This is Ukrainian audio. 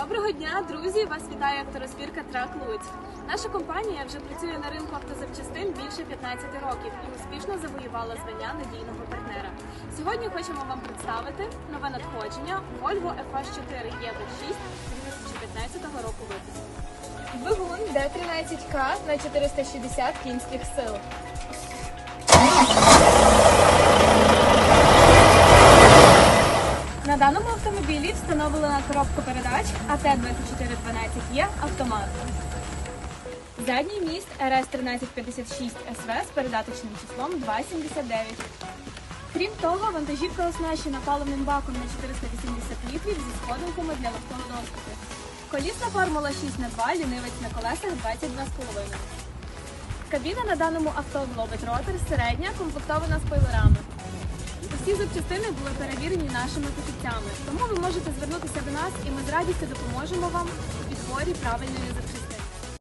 Доброго дня, друзі! Вас вітає авторозбірка Трак Луць. Наша компанія вже працює на ринку автозапчастин більше 15 років і успішно завоювала звання надійного партнера. Сьогодні хочемо вам представити нове надходження Volvo FH4 Evo 6 2015 року випуску. Двигун D13К на 460 кінських сил. На даному автомобілі встановлена коробка передач АТ-2412Е автомат. Задній міст РС-1356 СВ з передаточним числом 279. Крім того, вантажівка оснащена паливним баком на 480 літрів зі сходинками для легкого доступу. Колісна формула 6 на 2 лінивець на колесах 22,5. Кабіна на даному авто Globet Rotor середня, комплектована спойлерами. Усі запчастини були перевірені нашими фахівцями, тому ви можете звернутися до нас і ми з радістю допоможемо вам у підборі правильної запчастини.